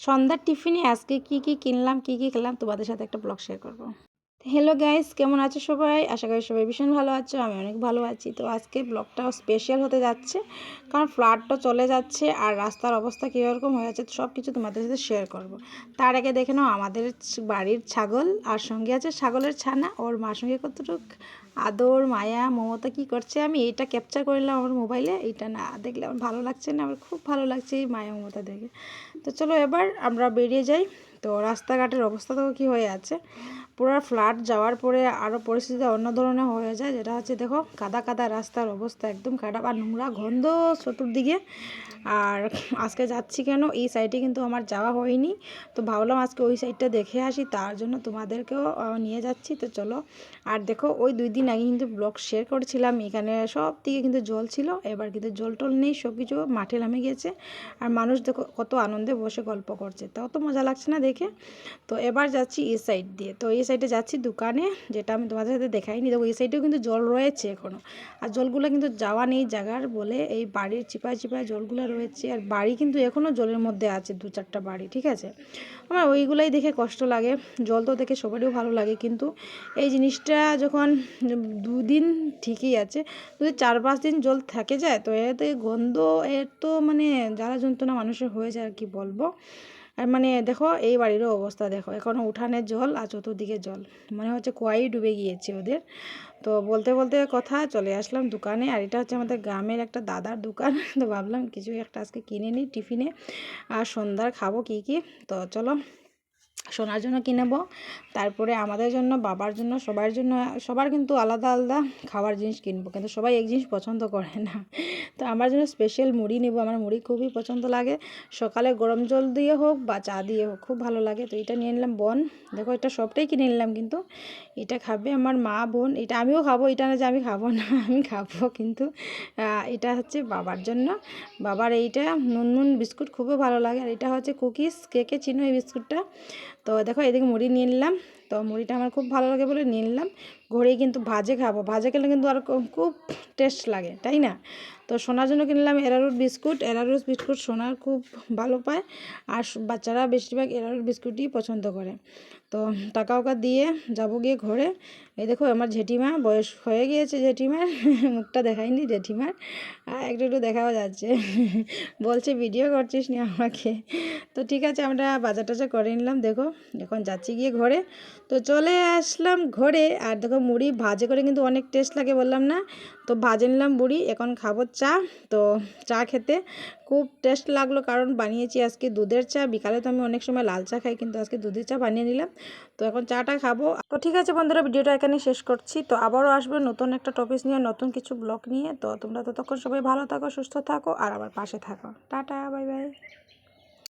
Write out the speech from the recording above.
সন্ধ্যার টিফিনে আজকে কি কি কিনলাম, কি কি খেলাম তোমাদের সাথে একটা ব্লগ শেয়ার করব। হ্যালো গাইস কেমন আছো সবাই? আশা করি সবাই ভীষণ ভালো আছো, আমি অনেক ভালো আছি। তো আজকে ব্লগটাও স্পেশাল হতে যাচ্ছে, কারণ ফ্লাডটা চলে যাচ্ছে আর রাস্তার অবস্থা কীরকম হয়ে যাচ্ছে সব কিছু তোমাদের সাথে শেয়ার করব। তার আগে দেখে নাও, আমাদের বাড়ির ছাগল আর সঙ্গে আছে ছাগলের ছানা। ওর মার সঙ্গে কতটুক আদর, মায়া, মমতা, কি করছে আমি এইটা ক্যাপচার করলাম আমার মোবাইলে এইটা না দেখলে আমার ভালো লাগছে না, আমার খুব ভালো লাগছে এই মায়া, মমতা দেখে। তো চলো এবার আমরা বেরিয়ে যাই। তো রাস্তাঘাটের অবস্থা তো কী হয়ে আছে? পুরো ফ্লাড যাওয়ার পরে আরও পরিস্থিতি অন্য ধরনের হয়ে যায়, যেটা হচ্ছে দেখো কাদা কাদা রাস্তার অবস্থা একদম খারাপ আর নোংরা গন্ধ চতুর্দিকে। আর আজকে যাচ্ছি কেন? এই সাইডে কিন্তু আমার যাওয়া হয়নি। তো ভাবলাম আজকে ওই সাইডটা দেখে আসি, তার জন্য তোমাদেরকেও নিয়ে যাচ্ছি। তো চলো। আর দেখো ওই দুই দিন আগে কিন্তু ব্লগ শেয়ার করেছিলাম, এখানে সব দিকে কিন্তু জল ছিল, এবার কিন্তু জল টল নেই সব কিছু মাঠে নামে গেছে। আর মানুষ দেখো কত আনন্দে বসে গল্প করছে, তাও তো মজা লাগছে না দেখে। তো এবার যাচ্ছি এই সাইড দিয়ে। তো এই সাইডে যাচ্ছি দোকানে, যেটা আমি তোমাদের সাথে দেখাইনি। দেখো, এই সাইডেও কিন্তু জল রয়েছে এখনও আর জলগুলো কিন্তু যাওয়া নেই জায়গার বলে। এই বাড়ির চিপায় চিপায় জলগুলো রয়েছে। আর বাড়ি কিন্তু এখনও জলের মধ্যে আছে, দু চারটা বাড়ি, ঠিক আছে? আমার ওইগুলাই দেখে কষ্ট লাগে। জল তো দেখে সবারই ভালো লাগে, কিন্তু এই জিনিসটা যখন দুদিন ঠিকই আছে, যদি চার পাঁচ দিন জল থাকে যায়, তো এতে গন্ধ, এর তো মানে জ্বালা যন্ত্রণা মানুষের হয়ে যায়, আর কি বলব? আর মানে দেখো, এই বাড়িরও অবস্থা দেখো। এখনও উঠানের জল আর চতুর্দিকে জল। মানে হচ্ছে কুয়াই ডুবে গিয়েছে ওদের। তো বলতে বলতে কথা, চলে আসলাম দোকানে। আর এটা হচ্ছে আমাদের গ্রামের একটা দাদার দোকান। তো ভাবলাম কিছু একটা আজকে কিনে নিই, টিফিনে। আর সন্ধ্যার খাব কি কি। তো চলো সোনার জন্য কিনেবো তারপরে আমাদের জন্য, বাবার জন্য, সবার জন্য, সবার কিন্তু আলাদা আলাদা খাবার জিনিস কিনবো। কিন্তু সবাই এক জিনিস পছন্দ করে না। তো আমার জন্য স্পেশাল মুড়ি নেব। আমার মুড়ি খুবই পছন্দ লাগে। সকালে গরম জল দিয়ে হোক বা চা দিয়ে হোক, খুব ভালো লাগে। তো এটা নিয়ে নিলাম বন। দেখো, এটা সবটাই কিনে নিলাম কিন্তু। এটা খাবে আমার মা, বোন। এটা আমিও খাব, এটা না যে আমি খাব না, আমি খাব কিন্তু। এটা হচ্ছে বাবার জন্য। বাবার এইটা নুন নুন বিস্কুট খুবই ভালো লাগে। আর এটা হচ্ছে কুকিজ। কেকে চিনো এই বিস্কুটটা? তো দেখো এদিকে মুড়ি নিয়ে নিলাম। তো মুড়িটা আমার খুব ভালো লাগে বলে নিয়ে নিলাম। ঘরেই কিন্তু ভাজে খাব। ভাজে খেলে কিন্তু আর খুব- খুব টেস্ট লাগে, তাই না? তো সোনার জন্য কিনলাম এরারুট বিস্কুট। এরারুট বিস্কুট সোনার খুব ভালো পায় আর বাচ্চারা বেশিরভাগ এরারুট বিস্কুটই পছন্দ করে। তো টাকা ওকা দিয়ে যাব গিয়ে ঘরে। এই দেখো আমার জেঠিমা, বয়স হয়ে গিয়েছে জেঠিমার। মুখটা দেখাইনি জেঠিমার। আর একটু একটু দেখাও যাচ্ছে। বলছে, ভিডিও করছিস নি আমাকে? তো ঠিক আছে, আমরা বাজার টাজার করে নিলাম। দেখো, এখন যাচ্ছি গিয়ে ঘরে। তো চলে আসলাম ঘরে। আর দেখো, মুড়ি ভাজে করে কিন্তু অনেক টেস্ট লাগে বললাম না? তো ভাজে নিলাম মুড়ি। এখন খাব চা। তো চা খেতে খুব টেস্ট লাগল কারণ বানিয়েছি আজকে দুধের চা। বিকালে তো আমি অনেক সময় লাল চা খাই কিন্তু আজকে দুধের চা বানিয়ে নিলাম। তো এখন চাটা খাব। তো ঠিক আছে বন্ধুরা, ভিডিওটা এখানে শেষ করছি। তো আবারও আসবে নতুন একটা টপিক নিয়ে, নতুন কিছু ব্লগ নিয়ে। তো তোমরা ততক্ষণ সবাই ভালো থাকো, সুস্থ থাকো আর আবার পাশে থাকো। Tata bye bye